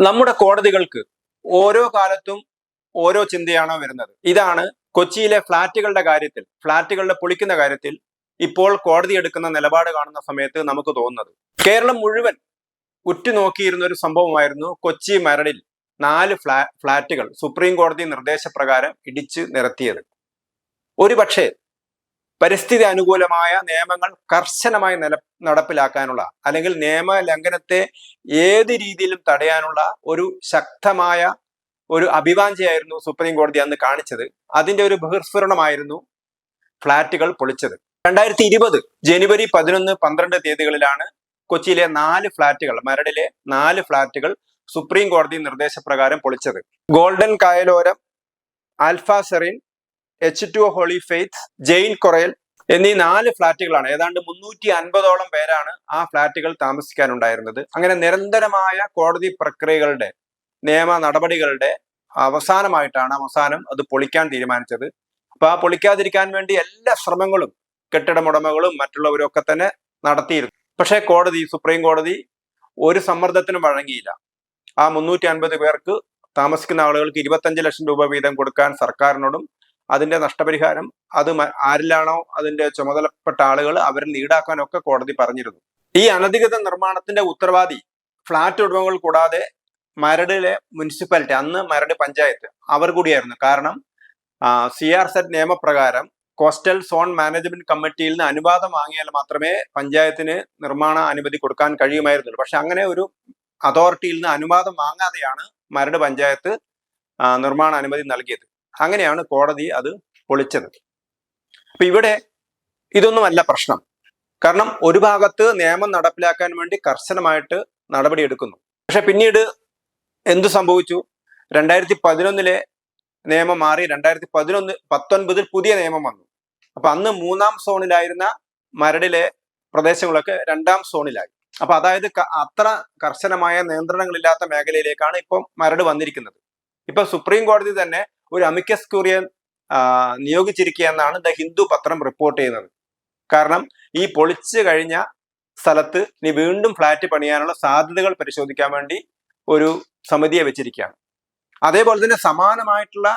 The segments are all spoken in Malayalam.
നമ്മുടെ കോടതികൾക്ക് ഓരോ കാലത്തും ഓരോ ചിന്തയാണോ വരുന്നത്. ഇതാണ് കൊച്ചിയിലെ ഫ്ളാറ്റുകളുടെ കാര്യത്തിൽ ഫ്ളാറ്റുകളുടെ പൊളിക്കുന്ന കാര്യത്തിൽ ഇപ്പോൾ കോടതി എടുക്കുന്ന നിലപാട് കാണുന്ന സമയത്ത് നമുക്ക് തോന്നുന്നത്. കേരളം മുഴുവൻ ഉറ്റുനോക്കിയിരുന്ന ഒരു സംഭവമായിരുന്നു കൊച്ചി മരടിൽ നാല് ഫ്ലാ ഫ്ളാറ്റുകൾ സുപ്രീം കോടതി നിർദ്ദേശപ്രകാരം ഇടിച്ച് നിരത്തിയത്. ഒരു പക്ഷേ പരിസ്ഥിതി അനുകൂലമായ നിയമങ്ങൾ കർശനമായി നില നടപ്പിലാക്കാനുള്ള അല്ലെങ്കിൽ നിയമ ലംഘനത്തെ ഏത് രീതിയിലും തടയാനുള്ള ഒരു ശക്തമായ ഒരു അഭിവാഞ്ചയായിരുന്നു സുപ്രീം കോടതി അന്ന് കാണിച്ചത്. അതിന്റെ ഒരു ബഹിർസ്ഫുരണമായിരുന്നു ഫ്ളാറ്റുകൾ പൊളിച്ചത്. രണ്ടായിരത്തി ഇരുപത് ജനുവരി പതിനൊന്ന് പന്ത്രണ്ട് തീയതികളിലാണ് കൊച്ചിയിലെ നാല് ഫ്ളാറ്റുകൾ മരടിലെ നാല് ഫ്ളാറ്റുകൾ സുപ്രീം കോടതി നിർദ്ദേശപ്രകാരം പൊളിച്ചത്. Golden Kayaloram alfa serene H two holy faith Jain coral എന്നീ നാല് ഫ്ളാറ്റുകളാണ് ഏതാണ്ട് മുന്നൂറ്റി അൻപതോളം പേരാണ് ആ ഫ്ളാറ്റുകൾ താമസിക്കാനുണ്ടായിരുന്നത്. അങ്ങനെ നിരന്തരമായ കോടതി പ്രക്രിയകളുടെ നിയമ നടപടികളുടെ അവസാനമായിട്ടാണ് അവസാനം അത് പൊളിക്കാൻ തീരുമാനിച്ചത്. അപ്പൊ ആ പൊളിക്കാതിരിക്കാൻ വേണ്ടി എല്ലാ ശ്രമങ്ങളും കെട്ടിടമുടമകളും മറ്റുള്ളവരും ഒക്കെ തന്നെ നടത്തിയിരുന്നു. പക്ഷേ കോടതി സുപ്രീം കോടതി ഒരു സമ്മർദ്ദത്തിനും വഴങ്ങിയില്ല. ആ മുന്നൂറ്റി അൻപത് പേർക്ക് താമസിക്കുന്ന ആളുകൾക്ക് ഇരുപത്തഞ്ച് ലക്ഷം രൂപ വീതം കൊടുക്കാൻ സർക്കാരിനോടും അതിന്റെ നഷ്ടപരിഹാരം അത് ആരിലാണോ അതിന്റെ ചുമതലപ്പെട്ട ആളുകൾ അവരിൽ ഈടാക്കാനൊക്കെ കോടതി പറഞ്ഞിരുന്നു. ഈ അനധികൃത നിർമ്മാണത്തിന്റെ ഉത്തരവാദി ഫ്ളാറ്റ് ഉടമകൾ കൂടാതെ മരടിലെ മുനിസിപ്പാലിറ്റി അന്ന് മരട് പഞ്ചായത്ത് അവർ കൂടിയായിരുന്നു. കാരണം സി ആർ സെറ്റ് നിയമപ്രകാരം കോസ്റ്റൽ സോൺ മാനേജ്മെന്റ് കമ്മിറ്റിയിൽ നിന്ന് അനുവാദം വാങ്ങിയാൽ മാത്രമേ പഞ്ചായത്തിന് നിർമ്മാണ അനുമതി കൊടുക്കാൻ കഴിയുമായിരുന്നുള്ളൂ. പക്ഷെ അങ്ങനെ ഒരു അതോറിറ്റിയിൽ നിന്ന് അനുവാദം വാങ്ങാതെയാണ് മരട് പഞ്ചായത്ത് നിർമ്മാണ അനുമതി നൽകിയത്. അങ്ങനെയാണ് കോടതി അത് പൊളിച്ചത്. അപ്പൊ ഇവിടെ ഇതൊന്നുമല്ല പ്രശ്നം. കാരണം ഒരു ഭാഗത്ത് നിയമം നടപ്പിലാക്കാൻ വേണ്ടി കർശനമായിട്ട് നടപടിയെടുക്കുന്നു പക്ഷെ പിന്നീട് എന്തു സംഭവിച്ചു? രണ്ടായിരത്തി പതിനൊന്നിലെ നിയമം മാറി രണ്ടായിരത്തി പതിനൊന്ന് പത്തൊൻപതിൽ പുതിയ നിയമം വന്നു. അപ്പൊ അന്ന് മൂന്നാം സോണിലായിരുന്ന മരടിലെ പ്രദേശങ്ങളൊക്കെ രണ്ടാം സോണിലായി. അപ്പൊ അതായത് അത്ര കർശനമായ നിയന്ത്രണങ്ങളില്ലാത്ത മേഖലയിലേക്കാണ് ഇപ്പം മരട് വന്നിരിക്കുന്നത്. ഇപ്പൊ സുപ്രീം കോടതി തന്നെ ഒരു അമിക്കസ് കുറിയൻ നിയോഗിച്ചിരിക്കുക എന്നാണ് ദ ഹിന്ദു പത്രം റിപ്പോർട്ട് ചെയ്യുന്നത്. കാരണം ഈ പൊളിച്ചു കഴിഞ്ഞ സ്ഥലത്ത് ഇനി വീണ്ടും ഫ്ലാറ്റ് പണിയാനുള്ള സാധ്യതകൾ പരിശോധിക്കാൻ വേണ്ടി ഒരു സമിതിയെ വെച്ചിരിക്കുകയാണ്. അതേപോലെ തന്നെ സമാനമായിട്ടുള്ള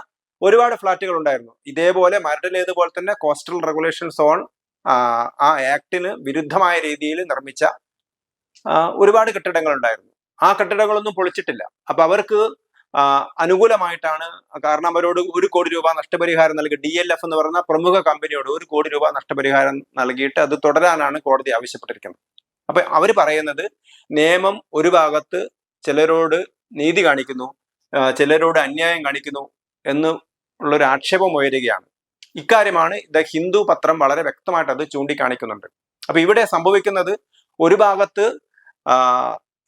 ഒരുപാട് ഫ്ലാറ്റുകൾ ഉണ്ടായിരുന്നു. ഇതേപോലെ മരടിലേതുപോലെ തന്നെ കോസ്റ്റൽ റെഗുലേഷൻ സോൺ ആ ആക്ടിന് വിരുദ്ധമായ രീതിയിൽ നിർമ്മിച്ച ഒരുപാട് കെട്ടിടങ്ങൾ ഉണ്ടായിരുന്നു. ആ കെട്ടിടങ്ങളൊന്നും പൊളിച്ചിട്ടില്ല. അപ്പൊ അവർക്ക് അനുകൂലമായിട്ടാണ്. കാരണം അവരോട് ഒരു കോടി രൂപ നഷ്ടപരിഹാരം നൽകി. ഡി എൽ എഫ് എന്ന് പറയുന്ന പ്രമുഖ കമ്പനിയോട് ഒരു കോടി രൂപ നഷ്ടപരിഹാരം നൽകിയിട്ട് അത് തുടരാനാണ് കോടതി ആവശ്യപ്പെട്ടിരിക്കുന്നത്. അപ്പൊ അവർ പറയുന്നത് നിയമം ഒരു ഭാഗത്ത് ചിലരോട് നീതി കാണിക്കുന്നു ചിലരോട് അന്യായം കാണിക്കുന്നു എന്ന് ഉള്ളൊരു ആക്ഷേപം ഉയരുകയാണ്. ഇക്കാര്യമാണ് ദ ഹിന്ദു പത്രം വളരെ വ്യക്തമായിട്ട് അത് ചൂണ്ടിക്കാണിക്കുന്നുണ്ട്. അപ്പൊ ഇവിടെ സംഭവിക്കുന്നത് ഒരു ഭാഗത്ത്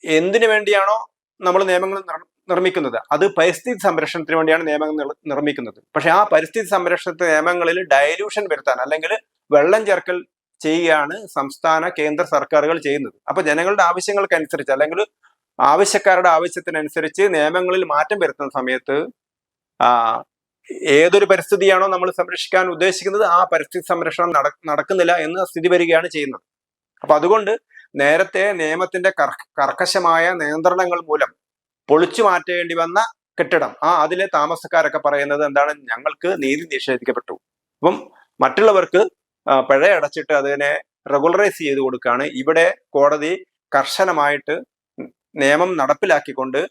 എന്തിനു വേണ്ടിയാണോ നമ്മൾ നിയമങ്ങൾ നിർമ്മിക്കുന്നത്. അത് പരിസ്ഥിതി സംരക്ഷണത്തിന് വേണ്ടിയാണ് നിയമങ്ങൾ നിർമ്മിക്കുന്നത്. പക്ഷെ ആ പരിസ്ഥിതി സംരക്ഷണത്തിന് നിയമങ്ങളിൽ ഡയലൂഷൻ വരുത്താൻ അല്ലെങ്കിൽ വെള്ളം ചേർക്കൽ ചെയ്യുകയാണ് സംസ്ഥാന കേന്ദ്ര സർക്കാരുകൾ ചെയ്യുന്നത്. അപ്പൊ ജനങ്ങളുടെ ആവശ്യങ്ങൾക്കനുസരിച്ച് അല്ലെങ്കിൽ ആവശ്യക്കാരുടെ ആവശ്യത്തിനനുസരിച്ച് നിയമങ്ങളിൽ മാറ്റം വരുത്തുന്ന സമയത്ത് ഏതൊരു പരിസ്ഥിതിയാണോ നമ്മൾ സംരക്ഷിക്കാൻ ഉദ്ദേശിക്കുന്നത് ആ പരിസ്ഥിതി സംരക്ഷണം നടക്കുന്നില്ല എന്ന് സ്ഥിതി വരികയാണ് ചെയ്യുന്നത്. അപ്പൊ അതുകൊണ്ട് നേരത്തെ നിയമത്തിന്റെ കർക്കശമായ നിയന്ത്രണങ്ങൾ മൂലം പൊളിച്ചു മാറ്റേണ്ടി വന്ന കെട്ടിടം. ആ അതിലെ താമസക്കാരൊക്കെ പറയുന്നത് എന്താണ്? ഞങ്ങൾക്ക് നീതി നിഷേധിക്കപ്പെട്ടു. അപ്പം മറ്റുള്ളവർക്ക് പിഴ അടച്ചിട്ട് അതിനെ റെഗുലറൈസ് ചെയ്ത് കൊടുക്കുകയാണ്. ഇവിടെ കോടതി കർശനമായിട്ട് നിയമം നടപ്പിലാക്കിക്കൊണ്ട്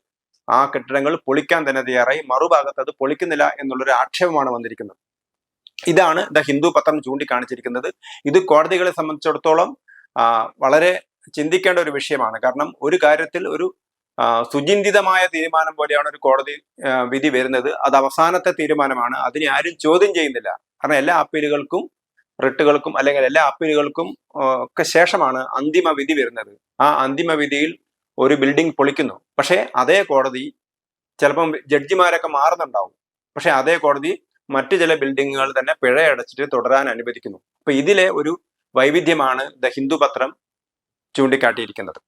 ആ കെട്ടിടങ്ങൾ പൊളിക്കാൻ തന്നെ തയ്യാറായി. മറുഭാഗത്ത് അത് പൊളിക്കുന്നില്ല എന്നുള്ളൊരു ആക്ഷേപമാണ് വന്നിരിക്കുന്നത്. ഇതാണ് ദ ഹിന്ദു പത്രം ചൂണ്ടിക്കാണിച്ചിരിക്കുന്നത്. ഇത് കോടതികളെ സംബന്ധിച്ചിടത്തോളം വളരെ ചിന്തിക്കേണ്ട ഒരു വിഷയമാണ്. കാരണം ഒരു കാര്യത്തിൽ ഒരു സുചിന്തിതമായ തീരുമാനം പോലെയാണ് ഒരു കോടതി വിധി വരുന്നത്. അത് അവസാനത്തെ തീരുമാനമാണ്. അതിനെ ആരും ചോദ്യം ചെയ്യുന്നില്ല. കാരണം എല്ലാ അപ്പീലുകൾക്കും റിട്ടുകൾക്കും അല്ലെങ്കിൽ എല്ലാ അപ്പീലുകൾക്കും ഒക്കെ ശേഷമാണ് അന്തിമ വിധി വരുന്നത്. ആ അന്തിമ വിധിയിൽ ഒരു ബിൽഡിംഗ് പൊളിക്കുന്നു. പക്ഷേ അതേ കോടതി ചിലപ്പം ജഡ്ജിമാരൊക്കെ മാറുന്നുണ്ടാവും. പക്ഷെ അതേ കോടതി മറ്റു ചില ബിൽഡിങ്ങുകൾ തന്നെ പിഴയടച്ചിട്ട് തുടരാൻ അനുവദിക്കുന്നു. അപ്പൊ ഇതിലെ ഒരു വൈവിധ്യമാണ് ദ ഹിന്ദു പത്രം ചൂണ്ടിക്കാട്ടിയിരിക്കുന്നത്.